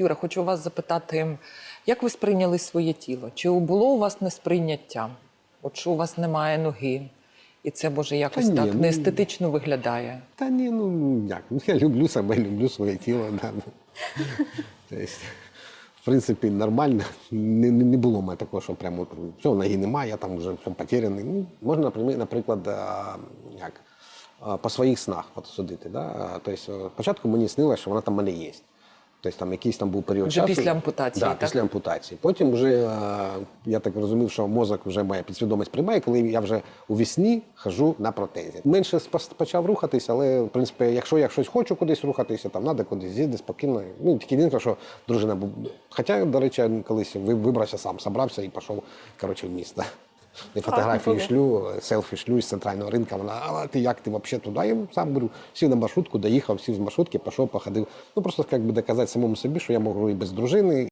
Юра, хочу вас запитати, як ви сприйняли своє тіло? Чи було у вас несприйняття? От що у вас немає ноги, і це може якось ні, так ну- неестетично виглядає? Та ні, ну як. Ну, я люблю себе, люблю своє тіло. Да. ну. Тобто, в принципі, нормально. Не, не, не було в мене такого, що прямо що ноги немає, я там вже прям потеряний. Ну, можна, наприклад, як, а, по своїх снах от судити. Да? Тобто, спочатку мені снилося, що вона там мене є. Тобто там якийсь там був період Вже часу. після ампутації, Да, так? після ампутації. Потім вже е, я так розумів, що мозок вже моя підсвідомість приймає, коли я вже у вісні хожу на протезі. Менше почав рухатися, але в принципі, якщо я щось хочу кудись рухатися, там треба кудись з'їздити спокійно. Ну тільки єдине, що дружина бу- Хоча, до речі, колись вибрався сам, собрався і пішов коротше, в місто. І фотографії було. шлю, селфі шлю з центрального ринку. Вона, а ти як ти взагалі туди? Я сам говорю, сів на маршрутку, доїхав, сів з маршрутки, пішов, походив. Ну просто як би доказати самому собі, що я можу і без дружини,